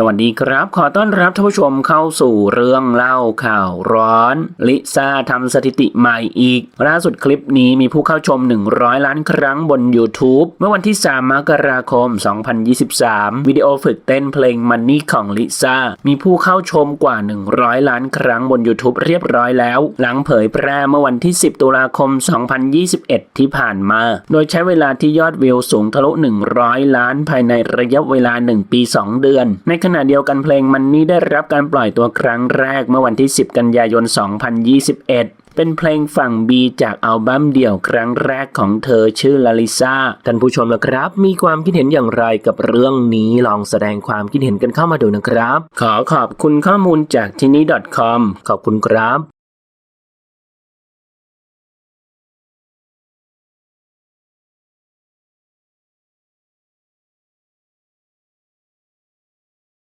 สวัสดีครับ ขอต้อนรับท่านผู้ชมเข้าสู่เรื่องเล่าข่าวร้อน ลิซ่าทำสถิติใหม่อีก ล่าสุดคลิปนี้มีผู้เข้าชม 100 ล้านครั้งบน YouTube เมื่อวันที่ 3 มกราคม 2023 วิดีโอฝึกเต้นเพลง Money ของลิซ่า มีผู้เข้าชมกว่า 100 ล้านครั้งบน YouTube เรียบร้อยแล้ว หลังเผยแพร่เมื่อวันที่ 10 ตุลาคม 2021 ที่ผ่านมา โดยใช้เวลาที่ยอดวิวสูงทะลุ 100 ล้านภายในระยะเวลา 1 ปี 2 เดือนในขณะเดียวกันเพลงมันนี่ได้รับการปล่อยตัวครั้งแรกเมื่อวันที่ 10 กันยายน 2021เป็นเพลงฝั่ง B จากอัลบั้มเดี่ยวครั้งแรกของเธอชื่อลาลิซาท่านผู้ชมนะครับ มีความคิดเห็นอย่างไรกับเรื่องนี้ลองแสดงความคิดเห็นกันเข้ามาดูนะครับ ขอขอบคุณข้อมูลจากที่นี้ .com ขอบคุณครับ